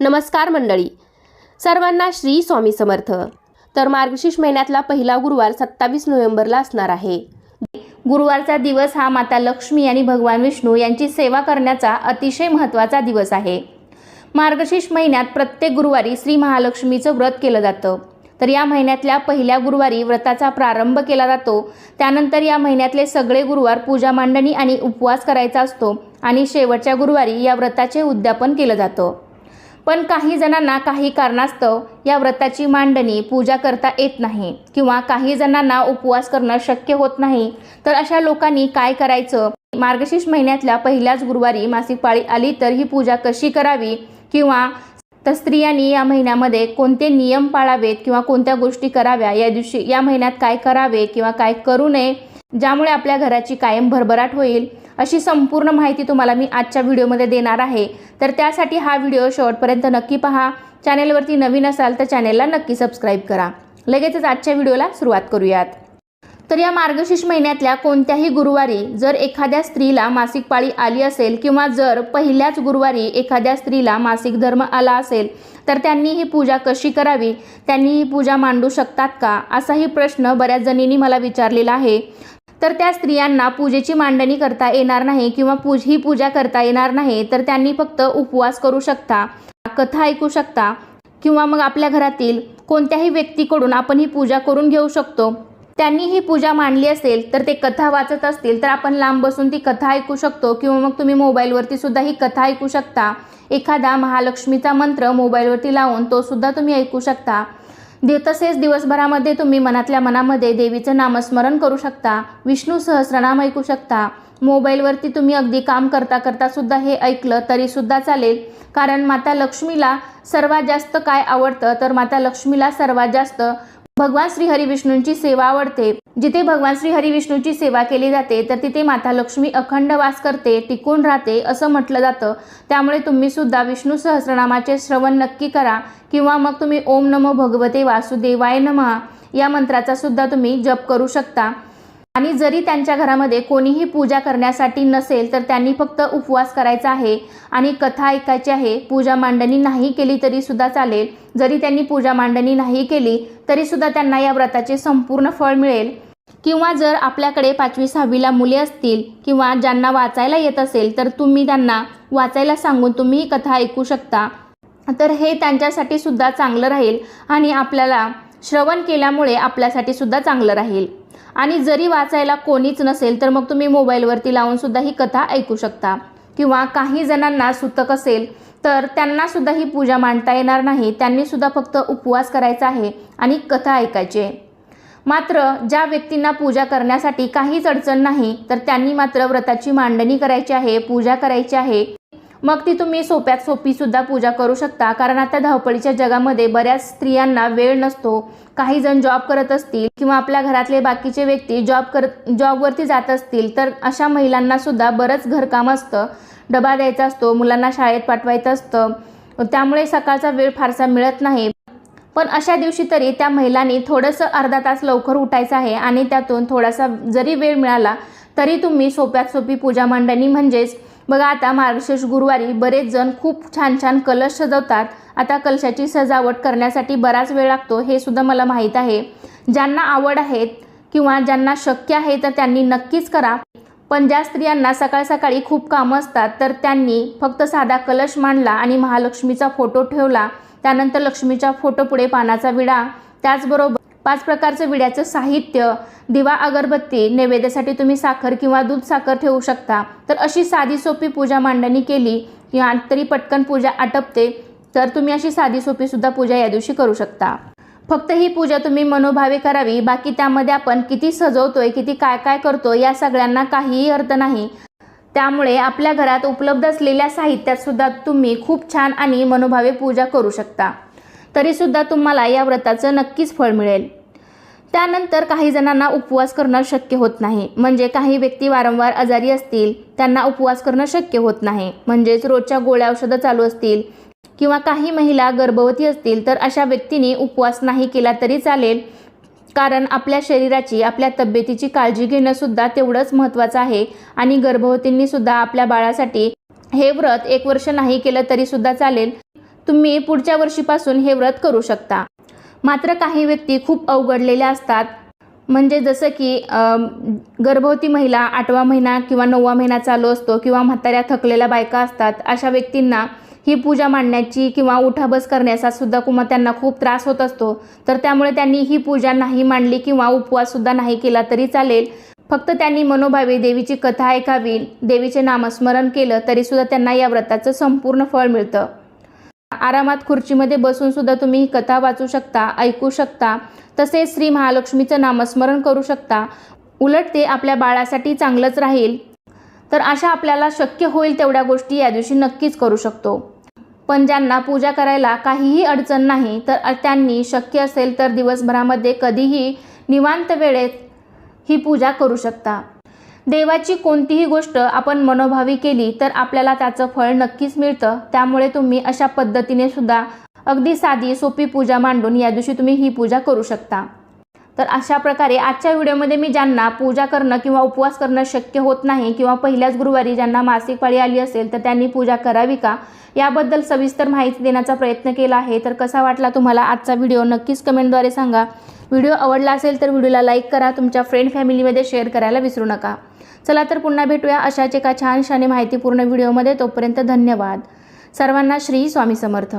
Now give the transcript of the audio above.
नमस्कार मंडळी. सर्वांना श्री स्वामी समर्थ. तर मार्गशीर्ष महिन्यातला पहिला गुरुवार सत्तावीस नोव्हेंबरला असणार आहे. गुरुवारचा दिवस हा माता लक्ष्मी आणि भगवान विष्णू यांची सेवा करण्याचा अतिशय महत्त्वाचा दिवस आहे. मार्गशीर्ष महिन्यात प्रत्येक गुरुवारी श्री महालक्ष्मीचं व्रत केलं जातं. तर या महिन्यातल्या पहिल्या गुरुवारी व्रताचा प्रारंभ केला जातो. त्यानंतर या महिन्यातले सगळे गुरुवार पूजा मांडणी आणि उपवास करायचा असतो आणि शेवटच्या गुरुवारी या व्रताचे उद्यापन केलं जातं. पण काही जणांना काही कारणास्तव या व्रताची मांडणी पूजा करता येत नाही किंवा काही जणांना उपवास करणं शक्य होत नाही तर अशा लोकांनी काय करायचं? मार्गशीर्ष महिन्यातल्या पहिल्याच गुरुवारी मासिक पाळी आली तर ही पूजा कशी करावी? किंवा तर स्त्रियांनी या महिन्यामध्ये कोणते नियम पाळावेत किंवा कोणत्या गोष्टी कराव्या? या दिवशी या महिन्यात काय करावे किंवा काय करू नये? ज्यामुळे आपल्या घराची कायम भरभराट होईल. अशी संपूर्ण माहिती तुम्हाला मी आजच्या व्हिडिओमध्ये देणार आहे. तर त्यासाठी हा व्हिडिओ शेवटपर्यंत नक्की पहा. चॅनेलवरती नवीन असाल तर चॅनेलला नक्की सबस्क्राईब करा. लगेचच आजच्या व्हिडिओला सुरुवात करूयात. तर या मार्गशीर्ष महिन्यातल्या कोणत्याही गुरुवारी जर एखाद्या स्त्रीला मासिक पाळी आली असेल किंवा जर पहिल्याच गुरुवारी एखाद्या स्त्रीला मासिक धर्म आला असेल तर त्यांनी ही पूजा कशी करावी? त्यांनी ही पूजा मांडू शकतात का? असाही प्रश्न बऱ्याच जणींनी मला विचारलेला आहे. तर त्या स्त्रियांना पूजेची मांडणी करता येणार नाही किंवा पूज ही पूजा करता येणार नाही तर त्यांनी फक्त उपवास करू शकता कथा ऐकू शकता किंवा मग आपल्या घरातील कोणत्याही व्यक्तीकडून आपण ही पूजा करून घेऊ शकतो. त्यांनी ही पूजा मांडली असेल तर ते कथा वाचत असतील तर आपण लांब बसून ती कथा ऐकू शकतो किंवा मग तुम्ही मोबाईलवरती सुद्धा ही कथा ऐकू शकता. एखादा महालक्ष्मीचा मंत्र मोबाईलवरती लावून तो सुद्धा तुम्ही ऐकू शकता. तसेच दिवसभरामध्ये तुम्ही मनातल्या मनामध्ये देवीचं नामस्मरण करू शकता विष्णू सहस्रनाम ऐकू शकता. मोबाईलवरती तुम्ही अगदी काम करता करता सुद्धा हे ऐकलं तरी सुद्धा चालेल. कारण माता लक्ष्मीला सर्वात जास्त काय आवडतं? तर माता लक्ष्मीला सर्वात जास्त भगवान श्री हरिविष्णूंची सेवा आवडते. जिथे भगवान श्री हरिविष्णूची सेवा केली जाते तर तिथे माता लक्ष्मी अखंड वास करते टिकून राहते असं म्हटलं जातं. त्यामुळे तुम्ही सुद्धा विष्णू सहस्रनामाचे श्रवण नक्की करा किंवा मग तुम्ही ओम नमो भगवते वासुदेवाय नमः या मंत्राचा सुद्धा तुम्ही जप करू शकता. आणि जरी त्यांच्या घरामध्ये कोणीही पूजा करण्यासाठी नसेल तर त्यांनी फक्त उपवास करायचा आहे आणि कथा ऐकायची आहे. पूजा मांडणी नाही केली तरी सुद्धा चालेल. जरी त्यांनी पूजा मांडणी नाही केली तरी सुद्धा त्यांना या व्रताचे संपूर्ण फळ मिळेल. किंवा जर आपल्याकडे पाचवी सहावीला मुले असतील किंवा ज्यांना वाचायला येत असेल तर तुम्ही त्यांना वाचायला सांगून तुम्ही कथा ऐकू शकता. तर हे त्यांच्यासाठी सुद्धा चांगलं राहील आणि आपल्याला श्रवण केल्यामुळे आपल्यासाठी सुद्धा चांगलं राहील. आणि जरी वाचायला कोणीच नसेल तर मग तुम्ही मोबाईलवरती लावून सुद्धा ही कथा ऐकू शकता. किंवा काही जणांना सुतक असेल तर त्यांना सुद्धा ही पूजा मांडता येणार नाही. त्यांनी सुद्धा फक्त उपवास करायचा आहे आणि कथा ऐकायची आहे. मात्र ज्या व्यक्तींना पूजा करण्यासाठी काहीच अडचण नाही तर त्यांनी मात्र व्रताची मांडणी करायची आहे पूजा करायची आहे. मग ती तुम्ही सोप्यात सोपी सुद्धा पूजा करू शकता. कारण आता धावपळीच्या जगामध्ये बऱ्याच स्त्रियांना वेळ नसतो. काही जण जॉब करत असतील किंवा आपल्या घरातले बाकीचे व्यक्ती जॉब करत जॉबवरती जात असतील तर अशा महिलांना सुद्धा बरंच घरकाम असतं. डबा द्यायचा असतो मुलांना शाळेत पाठवायचं असतं. त्यामुळे सकाळचा वेळ फारसा मिळत नाही. पण अशा दिवशी तरी त्या महिलांनी थोडंसं अर्धा तास लवकर उठायचं आहे आणि त्यातून थोडासा जरी वेळ मिळाला तरी तुम्ही सोप्यात सोपी पूजा मांडणी म्हणजेच बघा आता मार्गशीर्ष गुरुवारी बरेच जण खूप छान छान कलश सजवतात. आता कलशाची सजावट करण्यासाठी बराच वेळ लागतो हे सुद्धा मला माहीत आहे. ज्यांना आवड आहेत किंवा ज्यांना शक्य आहे तर त्यांनी नक्कीच करा. पण ज्या स्त्रियांना सकाळ सकाळी खूप कामं असतात तर त्यांनी फक्त साधा कलश मांडला आणि महालक्ष्मीचा फोटो ठेवला. त्यानंतर लक्ष्मीच्या फोटोपुढे पानाचा विडा. त्याचबरोबर पाच प्रकारचं विड्याचं साहित्य दिवा अगरबत्ती नैवेद्यासाठी तुम्ही साखर किंवा दूध साखर ठेवू शकता. तर अशी साधी सोपी पूजा मांडणी केली किंवा तरी पटकन पूजा आटपते तर तुम्ही अशी साधी सोपी सुद्धा पूजा या दिवशी करू शकता. फक्त ही पूजा तुम्ही मनोभावे करावी बाकी त्यामध्ये आपण किती सजवतोय किती काय काय करतो या सगळ्यांना काहीही अर्थ नाही. त्यामुळे आपल्या घरात उपलब्ध असलेल्या साहित्यात सुद्धा तुम्ही खूप छान आणि मनोभावे पूजा करू शकता. तरीसुद्धा तुम्हाला या व्रताचं नक्कीच फळ मिळेल. त्यानंतर काही जणांना उपवास करणं शक्य होत नाही. म्हणजे काही व्यक्ती वारंवार आजारी असतील त्यांना उपवास करणं शक्य होत नाही. म्हणजेच रोजच्या गोळ्या औषधं चालू असतील किंवा काही महिला गर्भवती असतील तर अशा व्यक्तीने उपवास नाही केला तरी चालेल. कारण आपल्या शरीराची आपल्या तब्येतीची काळजी घेणंसुद्धा तेवढंच महत्त्वाचं आहे. आणि गर्भवतींनीसुद्धा आपल्या बाळासाठी हे व्रत एक वर्ष नाही केलं तरीसुद्धा चालेल. तुम्ही पुढच्या वर्षीपासून हे व्रत करू शकता. मात्र काही व्यक्ती खूप अवघडलेल्या असतात. म्हणजे जसं की गर्भवती महिला आठवा महिना किंवा नववा महिना चालू असतो किंवा म्हाताऱ्या थकलेल्या बायका असतात अशा व्यक्तींना ही पूजा मांडण्याची किंवा उठाबस करण्याचा सुद्धा किंवा त्यांना खूप त्रास होत असतो. तर त्यामुळे त्यांनी ही पूजा नाही मांडली किंवा उपवाससुद्धा नाही केला तरी चालेल. फक्त त्यांनी मनोभावे देवीची कथा ऐकावी देवीचे नामस्मरण केलं तरीसुद्धा त्यांना या व्रताचं संपूर्ण फळ मिळतं. आरामात खुर्चीमध्ये बसून सुद्धा तुम्ही ही कथा वाचू शकता ऐकू शकता. तसेच श्री महालक्ष्मीचं नामस्मरण करू शकता. उलट ते आपल्या बाळासाठी चांगलंच राहील. तर अशा आपल्याला शक्य होईल तेवढ्या गोष्टी या दिवशी नक्कीच करू शकतो. पण ज्यांना पूजा करायला काहीही अडचण नाही तर त्यांनी शक्य असेल तर दिवसभरामध्ये कधीही निवांत वेळेत ही पूजा करू शकता. देवाची कोणतीही गोष्ट आपण मनोभावी केली तर आपल्याला त्याचं फळ नक्कीच मिळतं. त्यामुळे तुम्ही अशा पद्धतीने सुद्धा अगदी साधी सोपी पूजा मांडून या दिवशी तुम्ही ही पूजा करू शकता. तर अशा प्रकारे आजच्या व्हिडिओमध्ये मी ज्यांना पूजा करणं किंवा उपवास करणं शक्य होत नाही किंवा पहिल्याच गुरुवारी ज्यांना मासिक पाळी आली असेल तर त्यांनी पूजा करावी का? याबद्दल सविस्तर माहिती देण्याचा प्रयत्न केला आहे. तर कसा वाटला तुम्हाला आजचा व्हिडिओ? नक्कीच कमेंटद्वारे सांगा. व्हिडिओ आवडला असेल तर व्हिडिओला लाईक करा. तुमच्या फ्रेंड फॅमिलीमध्ये शेअर करायला विसरू नका. चला तर पुन्हा भेटूया अशाच एका छानशाने माहितीपूर्ण व्हिडिओमध्ये. तोपर्यंत धन्यवाद. सर्वांना श्री स्वामी समर्थ.